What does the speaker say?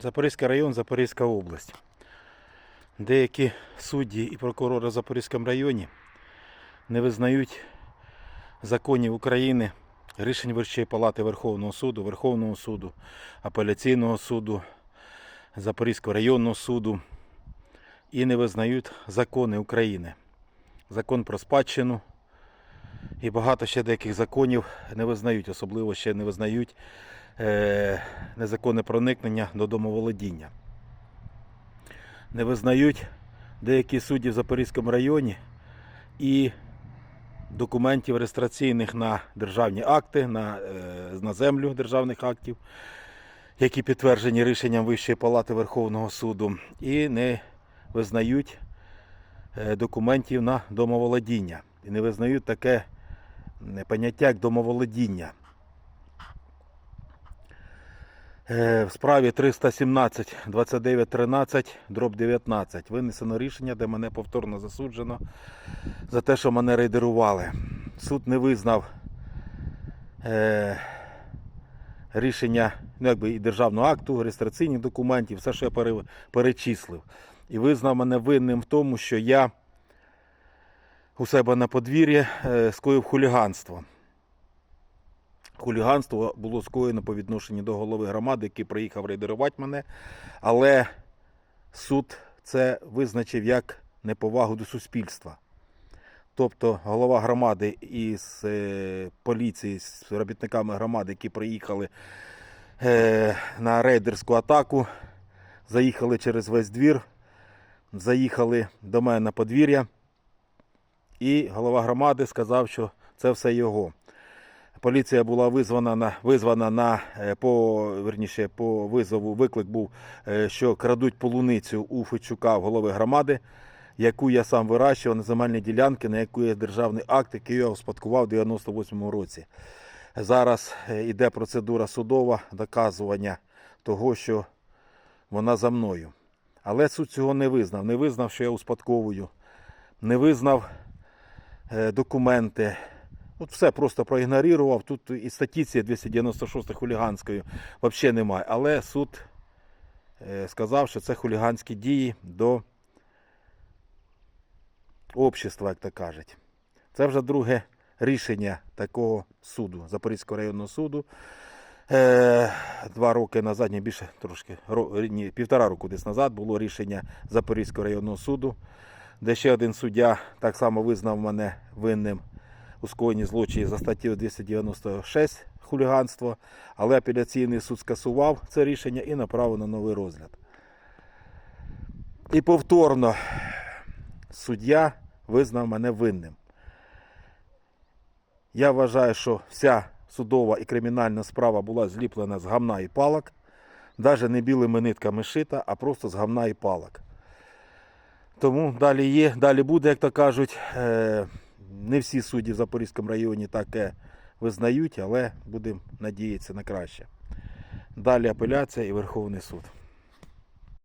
Запорізький район, Запорізька область. Деякі судді і прокурори в Запорізькому районі не визнають законів України, рішень Вищої палати Верховного суду, Верховного суду, апеляційного суду, Запорізького районного суду і не визнають закони України. Закон про спадщину і багато ще деяких законів не визнають, особливо ще не визнають незаконне проникнення до домоволодіння. Не визнають деякі судді в Запорізькому районі і документів реєстраційних на державні акти, на, е, на землю державних актів, які підтверджені рішенням Вищої палати Верховного суду, і не визнають е, документів на домоволодіння. І не визнають таке е, поняття як домоволодіння. Е, В справі 317 29 13 дроб 19 винесено рішення, де мене повторно засуджено за те, що мене рейдерували. Суд не визнав е, рішення ну, якби, і державного акту, реєстраційних документів, все, що я пере- перечислив. І визнав мене винним в тому, що я у себе на подвір'ї е, скоїв хуліганство. Хуліганство було скоєно по відношенню до голови громади, який приїхав рейдерувати мене. Але суд це визначив як неповагу до суспільства. Тобто голова громади із е, поліції, з робітниками громади, які приїхали е, на рейдерську атаку, заїхали через весь двір, заїхали до мене на подвір'я. І голова громади сказав, що це все його. Поліція була визвана на визвана на е, по верніше по визову. Виклик був, е, що крадуть полуницю у Федчука в голови громади, яку я сам вирощував на земельній ділянці, на яку є державний акт, який я успадкував у 98-му році. Зараз йде процедура судова доказування того, що вона за мною. Але суд цього не визнав. Не визнав, що я успадковую, не визнав е, документи. От все просто проігнорував. Тут і статті цієї 296 хуліганської взагалі немає. Але суд е, сказав, що це хуліганські дії до общества, як то кажуть. Це вже друге рішення такого суду, Запорізького районного суду. Е, Два роки назад, ні більше трошки, ні, півтора року десь назад було рішення Запорізького районного суду, де ще один суддя так само визнав мене винним у скоєнні злочинів за статтею 296 хуліганство, але апеляційний суд скасував це рішення і направив на новий розгляд. І повторно суддя визнав мене винним. Я вважаю, що вся судова і кримінальна справа була зліплена з гамна і палок, навіть не білими нитками шита, а просто з гамна і палок. Тому далі є, далі буде, як то кажуть. Не всі судді в Запорізькому районі таке визнають, але будемо надіятися на краще. Далі апеляція і Верховний суд.